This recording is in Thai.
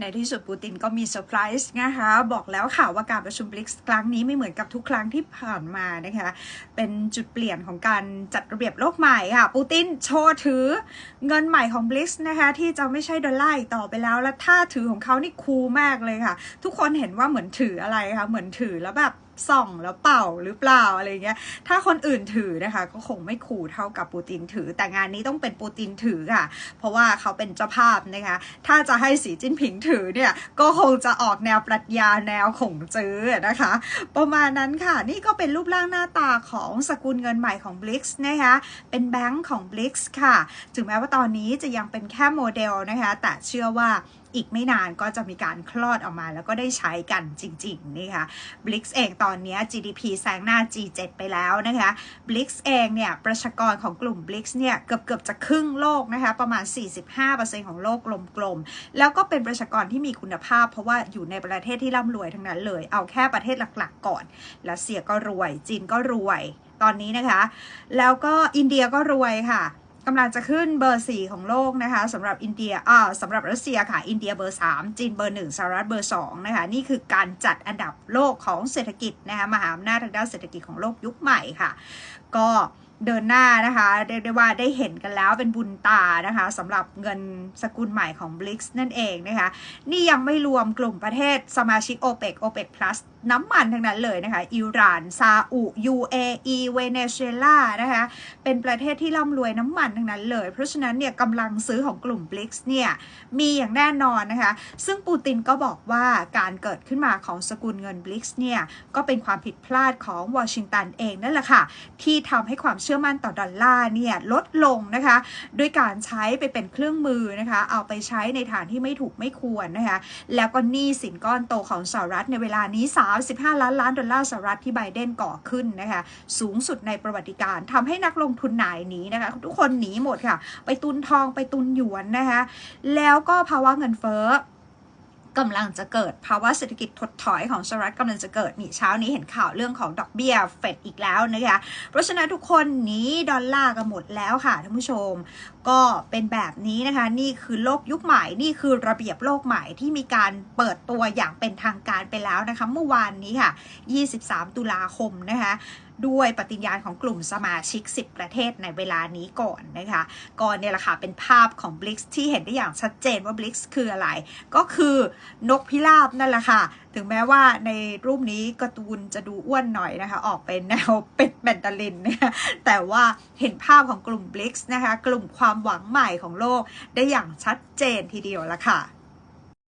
ในที่สุดปูตินก็มีเซอร์ไพรส์นะคะ บอกแล้วค่ะว่าการประชุมบลิกส์ครั้งนี้ไม่เหมือนกับทุกครั้งที่ผ่านมานะคะ เป็นจุดเปลี่ยนของการจัดระเบียบโลกใหม่ค่ะ ปูตินโชว์ถือเงินใหม่ของบลิกส์นะคะ ที่จะไม่ใช่ดอลลาร์ต่อไปแล้ว และท่าถือของเขานี่คูลมากเลยค่ะ ทุกคนเห็นว่าเหมือนถืออะไรคะเหมือนถือแล้วแบบ ส่องแล้วเป่าหรือเปล่าอะไรเงี้ย ถ้าคนอื่นถือนะคะ ก็คงไม่ขู่เท่ากับปูตินถือ แต่งานนี้ต้องเป็นปูตินถือค่ะ เพราะว่าเขาเป็นเจ้าภาพนะคะ ถ้าจะให้สีจิ้นผิงถือเนี่ย ก็คงจะออกแนวปรัชญาแนวขงจื้อนะคะ ประมาณนั้นค่ะ นี่ก็เป็นรูปร่างหน้าตาของสกุลเงินใหม่ของ b l i x นะคะ เป็นแบงก์ของ b l i x ค่ะ ถึงแม้ว่าตอนนี้จะยังเป็นแค่โมเดลนะคะ แต่เชื่อว่าอีกไม่นานก็จะมีการคลอดออกมาแล้วก็ได้ใช้กันจริงๆนี่ค่ะ b l i x เองตอนนี้ GDP แซงหน้า G7 ไปแล้วนะคะ b l i x เองเนี่ยประชากรของกลุ่ม b l i x เนี่ยเกือบเกือบจะครึ่งโลกนะคะประมาณ 45%ของโลกกลมๆ แล้วก็เป็นประชากรที่มีคุณภาพ เพราะว่าอยู่ในประเทศที่ร่ำรวยทั้งนั้นเลย เอาแค่ประเทศหลักๆก่อนรัสเซียก็รวย จีนก็รวยตอนนี้นะคะ แล้วก็อินเดียก็รวยค่ะ กำลังจะขึ้นเบอร์ 4 ของโลกนะคะสำหรับอินเดียอ่าสำหรับรัสเซียค่ะ อินเดียเบอร์ 3 จีนเบอร์ 1สหรัฐเบอร์ 2 นะคะ นี่คือการจัดอันดับโลกของเศรษฐกิจนะคะมหาอำนาจทางด้านเศรษฐกิจของโลกยุคใหม่ค่ะ ก็เดินหน้านะคะเรียกได้ว่าได้เห็นกันแล้วเป็นบุญตานะคะสำหรับเงินสกุลใหม่ของ b l i x นั่นเองนะคะ นี่ยังไม่รวมกลุ่มประเทศสมาชิก OPEC OPEC Plus น้ำมันทั้งนั้นเลยนะคะ อิหร่าน ซาอุ UAE เวเนซุเอลานะคะ เป็นประเทศที่ร่ำรวยน้ำมันทั้งนั้นเลย เพราะฉะนั้นเนี่ยกำลังซื้อของกลุ่ม b l i c เนี่ยมีอย่างแน่นอนนะคะ ซึ่งปูตินก็บอกว่าการเกิดขึ้นมาของสกุลเงิน b l i c เนี่ยก็เป็นความผิดพลาดของวอชิงตันเองนั่นแหละค่ะ ที่ทำให้ความเชื่อมั่นต่อดอลลาร์เนี่ยลดลงนะคะด้วยการใช้ไปเป็นเครื่องมือนะคะ เอาไปใช้ในฐานที่ไม่ถูกไม่ควรนะคะแล้วก็หนี้สินก้อนโตของสหรัฐในเวลานี้35ล้านล้านดอลลาร์สหรัฐที่ไบเดนก่อขึ้นนะคะ สูงสุดในประวัติการทำให้นักลงทุนหนายหนีนะคะ ทุกคนหนีหมดค่ะ ไปตุนทองไปตุนหยวนนะคะ แล้วก็ภาวะเงินเฟ้อ กำลังจะเกิดภาวะเศรษฐกิจถดถอยของสหรัฐกำลังจะเกิดนี่เช้านี้เห็นข่าวเรื่องของดอกเบี้ยเฟดอีกแล้วนะคะเพราะฉะนั้นทุกคนหนีดอลลาร์กันหมดแล้วค่ะท่านผู้ชม ก็เป็นแบบนี้นะคะ นี่คือโลกยุคใหม่นี่คือระเบียบโลกใหม่ที่มีการเปิดตัวอย่างเป็นทางการไปแล้วนะคะ เมื่อวานนี้ค่ะ 23 ตุลาคมนะคะ ด้วยปฏิญญาณของกลุ่มสมาชิก 10 ประเทศในเวลานี้ก่อนนะคะก่อนเนี่ยแหละค่ะเป็นภาพของ b l i x ที่เห็นได้อย่างชัดเจนว่า b l i x คืออะไร ก็คือนกพิราบนั่นแหละค่ะ ถึงแม้ว่าในรูปนี้การ์ตูนจะดูอ้วนหน่อยนะคะ ออกเป็นแนวเป็ดแบนตาลินนะคะแต่ว่าเห็นภาพของกลุ่ม b l i x นะคะ กลุ่มความหวังใหม่ของโลกได้อย่างชัดเจนทีเดียวละค่ะ